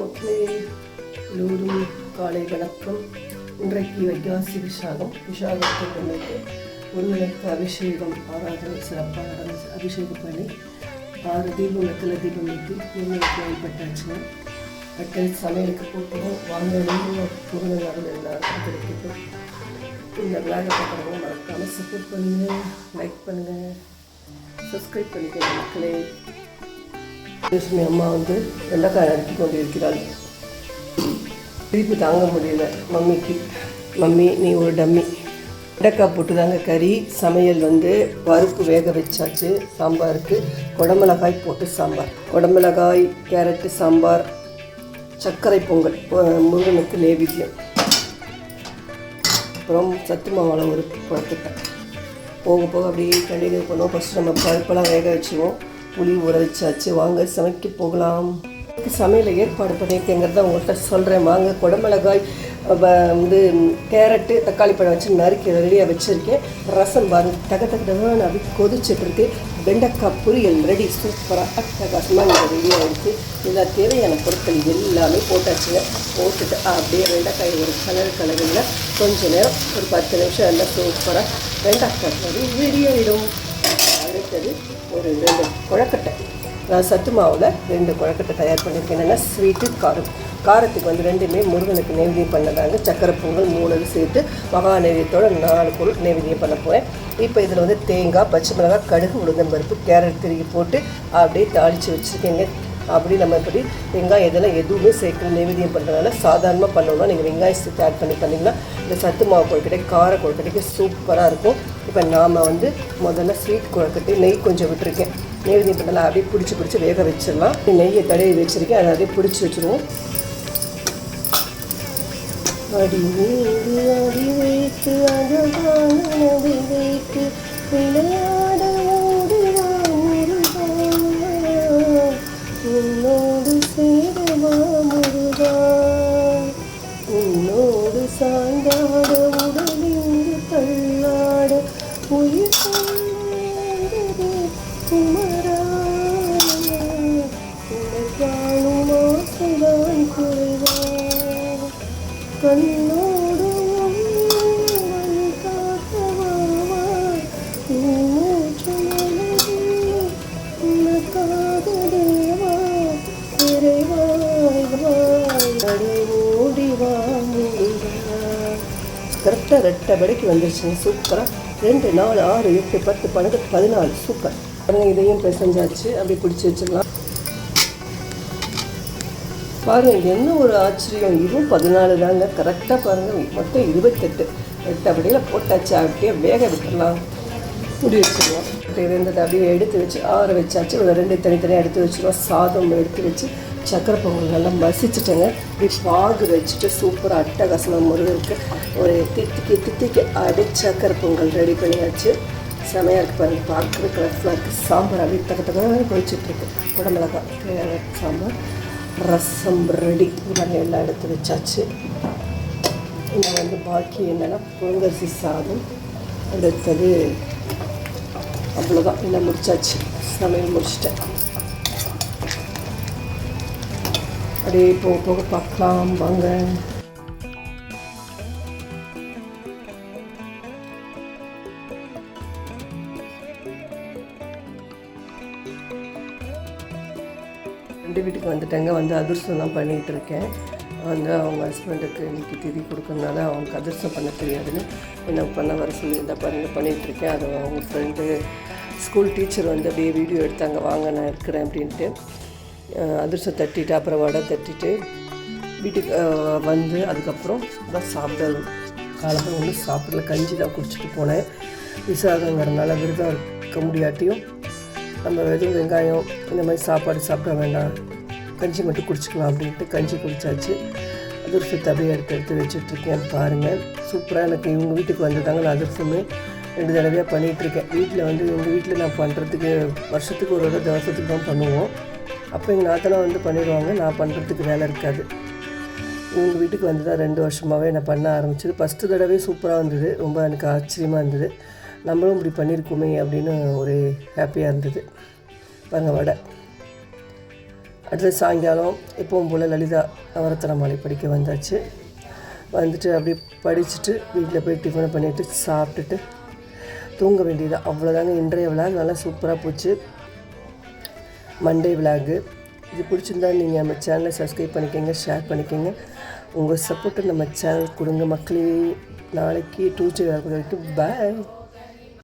Okay. எல்லோரும் காலை வணக்கம் இன்றைக்கு வைகாசி விஷாகம் விஷாகத்தை முன்னிட்டு முருகனுக்கு அபிஷேகம் ஆராதனை சிறப்பாக நடந்து அபிஷேகம் பண்ணி ஆறு தீபம் வெத்தலை தீபம் வைத்து முருகனுக்கு வழிபட்டாச்சுங்க அடுத்தது சமையலுக்கு போட்டோம் வாங்க முருகன் அருள் எல்லாருக்கும் கிடைக்கட்டும் இந்த விளையாட பார்க்குறவங்க மறக்காமல் சப்போர்ட் பண்ணுங்கள் லைக் பண்ணுங்கள் சப்ஸ்கிரைப் பண்ணிக்கோங்க மக்களே லட்சுமி அம்மா வந்து வெள்ளக்காய் அடுக்கி கொண்டு இருக்கிறாள் திருப்பி தாங்க முடியல. மம்மிக்கு. மம்மி நீ ஒரு டம்மி. வெண்டைக்காய் போட்டு தாங்க கறி. சமையல் வந்து பருப்பு வேக வச்சாச்சு சாம்பாருக்கு. குடமிளகாய் போட்டு சாம்பார். குடமிளகாய் கேரட்டு சாம்பார் சர்க்கரை பொங்கல் முருகனுக்கு நேவேத்தியம். அப்புறம் சத்து மாவளம் ஒரு குழத்துட்டேன் போக போக அப்படியே கண்டினியூ பண்ணுவோம். ஃபஸ்ட்டு நம்ம பருப்பெல்லாம் வேக வச்சுருவோம். புளி ஊற வச்சாச்சு. வாங்க சமைக்க போகலாம். சமையலை ஏற்பாடு பண்ணியிருக்கேங்கிறத உங்கள்கிட்ட சொல்கிறேன் வாங்க குடமிளகாய் வ- வந்து கேரட்டு தக்காளி பழம் வச்சு நறுக்கி ரெடியாக வச்சுருக்கேன். ரசம் பாருங்க தக தக தகன்னு அப்படி கொதிச்சிட்ருக்கு வெண்டைக்காய் பொரியல் ரெடி சூப்பராக அட்டகாசமாக இங்கே ரெடியாக இருக்குது எல்லா தேவையான பொருட்கள் எல்லாமே போட்டாச்சுங்க. போட்டுட்டு அப்படியே வெண்டைக்காய் ஒரு கலர் கலரில் கொஞ்ச நேரம் ஒரு பத்து நிமிஷம் எல்லாம் சூப்பராக வெண்டைக்காய் ரெடி ரெடியாகிடும் அடுத்தது ஒரு ரெண்டு குழக்கட்டை. நான் சத்து மாவில் ரெண்டு குழக்கட்டை தயார் பண்ணியிருக்கேன். என்னென்னா ஸ்வீட்டு காரம். காரத்துக்கு வந்து ரெண்டுமே முருகனுக்கு நெய்வேதியம் பண்ணதாங்க சக்கரை பொங்கல் மூணு சேர்த்து மகா நெய்வேத்தியத்தோட நாலு பொருள் நெய்வேதியம் பண்ண போகிறேன் இப்போ இதில் வந்து தேங்காய் பச்சை மிளகாய் கடுகு உளுந்தம்பருப்பு கேரட் திருகி போட்டு அப்படியே தாளித்து வச்சுருக்கேங்க. அப்படி நம்ம இப்படி வெங்காயம் இதெல்லாம் எதுவுமே சேர்க்கணும் நெய்வேதியம் பண்ணுறதுனால சாதாரணமாக பண்ணோம்னா நீங்கள் வெங்காயம் சேர்த்து ஆட் பண்ணி பண்ணிங்கன்னா இந்த சத்து மாவு கொழுக்கட்டை கார கொழுக்கட்டைக்கு சூப்பராக இருக்கும். இப்போ நாம் வந்து முதல்ல ஸ்வீட் கொழுக்கட்டை நெய் கொஞ்சம் விட்டுருக்கேன். நெய்வேதியம் பண்ணலாம் அப்படியே பிடிச்சி பிடிச்சி வேக வச்சிடலாம். நெய்யை தடவி வச்சுருக்கேன். அதை அப்படியே பிடிச்சி வச்சுருவோம். அடி மீது அடி வைத்து அழகான வைத்து விளையாட. கரெக்டாக ரெட்டபடிக்கு வந்துருச்சுங்க சூப்பராக ரெண்டு நாலு ஆறு எட்டு பத்து பன்னெண்டு பதினாலு சூப்பர் பாருங்கள் இதையும் பிசைஞ்சாச்சு. அப்படி பிடிச்சி வச்சிடலாம். பாருங்கள் என்ன ஒரு ஆச்சரியம்? இதுவும் பதினாலு தாங்க. கரெக்டாக பாருங்கள் மொத்தம் இருபத்தெட்டு. ரெட்டபடியில் போட்டாச்சு. அப்படியே வேக விட்டுடலாம் முடி வச்சிடலாம் இருந்ததை அப்படியே எடுத்து வச்சு ஆற வச்சாச்சு. ஒரு ரெண்டு தனித்தனியாக எடுத்து வச்சுருவோம். சாதம் எடுத்து வச்சு சக்கரை பொங்கல் நல்லா மசிச்சுட்டேங்க. இப்படி பாகு வச்சுட்டு சூப்பராக அட்டகாசமாக முருகனுக்கு ஒரு தித்திக்கு தித்திக்கு அடி சக்கரை பொங்கல் ரெடி பண்ணியாச்சு. செமையாக இருக்குது பாருங்கள் பார்க்குறது கலர்ஃபுல்லாக இருக்குது சாம்பார் அப்படியே தக்க தக்க கொதிச்சிட்ருக்கு குடமிளகா சாம்பார் ரசம் ரெடி பாருங்க எல்லாம் எடுத்து வச்சாச்சு. இன்னும் வந்து பாக்கி என்னென்னா பொங்கரிசி சாதம். அடுத்தது அவ்வளோதான் எல்லாம் முடிச்சாச்சு. சமையல் முடிச்சிட்டேன். அப்படியே போக போக பார்க்கலாம். வாங்க. ரெண்டு வீட்டுக்கு வந்துட்டேங்க. வந்து அதிர்ஷ்டம் தான் பண்ணிகிட்டு இருக்கேன். வந்து அவங்க ஹஸ்பண்டுக்கு இன்றைக்கி திதி கொடுக்கறதுனால அவங்களுக்கு அதிர்ஷ்டம் பண்ண தெரியாதுன்னு என்ன பண்ண வர சொல்லி இருந்தால் பண்ணி பண்ணிகிட்ருக்கேன் அது அவங்க ஃப்ரெண்டு ஸ்கூல் டீச்சர் வந்து அப்படியே வீடியோ எடுத்தாங்க வாங்க நான் இருக்கிறேன் அப்படின்ட்டு அதிர்ஷ்டம் தட்டிட்டு அப்புறம் வடை தட்டிட்டு வீட்டுக்கு வந்து அதுக்கப்புறம் தான் சாப்பிட காலத்தில் ஒன்றும் சாப்பிடல கஞ்சி தான் குடிச்சிட்டு போனேன். விசாகங்கிறதுனால விரதம் இருக்க முடியாட்டியும் நம்ம வெறும் வெங்காயம் இந்த மாதிரி சாப்பாடு சாப்பிட வேண்டாம் கஞ்சி மட்டும் குடிச்சிக்கலாம் அப்படின்ட்டு கஞ்சி குடிச்சாச்சு. அதிர்ஷ்டத்தை அப்படியே எடுத்து எடுத்து வச்சுட்ருக்கேன் பாருங்கள் சூப்பராக எனக்கு இவங்க வீட்டுக்கு வந்ததாங்க நான் அதிர்ஷ்டமே ரெண்டு தடவையாக பண்ணிகிட்ருக்கேன் வீட்டில் வந்து எங்கள் வீட்டில் நான் பண்ணுறதுக்கு வருஷத்துக்கு ஒரு தடவை தவசத்துக்கு தான் பண்ணுவோம். அப்போ எங்கள் நாத்தனா வந்து பண்ணிடுவாங்க. நான் பண்ணுறதுக்கு வேலை இருக்காது. எங்கள் வீட்டுக்கு வந்து தான் ரெண்டு வருஷமாகவே நான் பண்ண ஆரம்பிச்சது. ஃபஸ்ட்டு தடவை சூப்பராக இருந்தது ரொம்ப எனக்கு ஆச்சரியமாக இருந்தது. நம்மளும் இப்படி பண்ணியிருக்கோமே அப்படின்னு ஒரு ஹாப்பியாக இருந்தது. பாருங்கள் வடை. அடுத்தது சாயங்காலம் எப்பவும் போல் லலிதா நவரத்தன மாலை படிக்க வந்தாச்சு. வந்துட்டு அப்படியே படிச்சுட்டு வீட்டில் போய் டிஃபனை பண்ணிவிட்டு சாப்பிட்டுட்டு தூங்க வேண்டியது. அவ்வளோதாங்க இன்றைய விழா. நல்லா சூப்பராக போச்சு. மண்டே விலாகு இது பிடிச்சிருந்தா நீங்கள் நம்ம சேனலை சப்ஸ்கிரைப் பண்ணிக்கோங்க ஷேர் பண்ணிக்கோங்க. உங்கள் சப்போர்ட்டை நம்ம சேனல் கொடுங்க மக்களே. நாளைக்கு டூஸ்டே வரைக்கும். பாய்